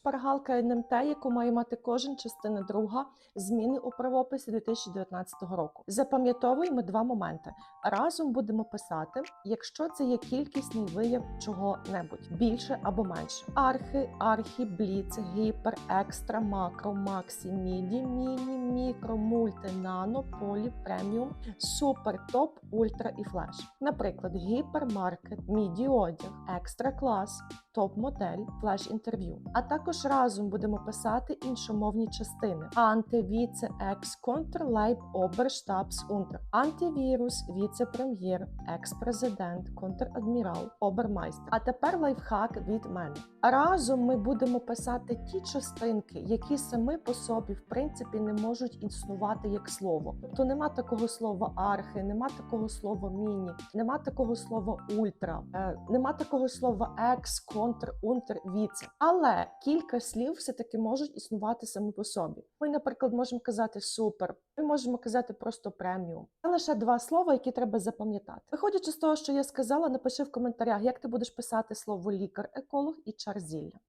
Шпаргалка НМТ, яку має мати кожен частина друга, зміни у правописі 2019 року. Запам'ятовуємо два моменти. Разом будемо писати, якщо це є кількісний вияв чого-небудь більше або менше. Архи, архі, бліц, гіпер, екстра, макро, максі, міді, міні, мікро, мульти, нано, полі, преміум, супер, топ, ультра і флеш. Наприклад, гіпермаркет, міді одяг, екстра клас, топ модель, флеш інтерв'ю. А також разом будемо писати іншомовні частини: анти, віце, екс, контр, лейб, обер, штабс, унтер, антивірус, віце-прем'єр, екс-президент, контр-адмірал, обермайстер. А тепер лайфхак від мене. Разом ми будемо писати ті частинки, які самі по собі в принципі не можуть існувати як слово. Тобто нема такого слова архи, нема такого слова міні, нема такого слова ультра, е, нема такого слова екс, контр, унтер, віце. Але кілька слів все-таки можуть існувати самі по собі. Ми, наприклад, можемо казати супер, ми можемо казати просто преміум. Це лише два слова, які треба запам'ятати. Виходячи з того, що я сказала, напиши в коментарях, як ти будеш писати слово лікар-еколог і чар зілля.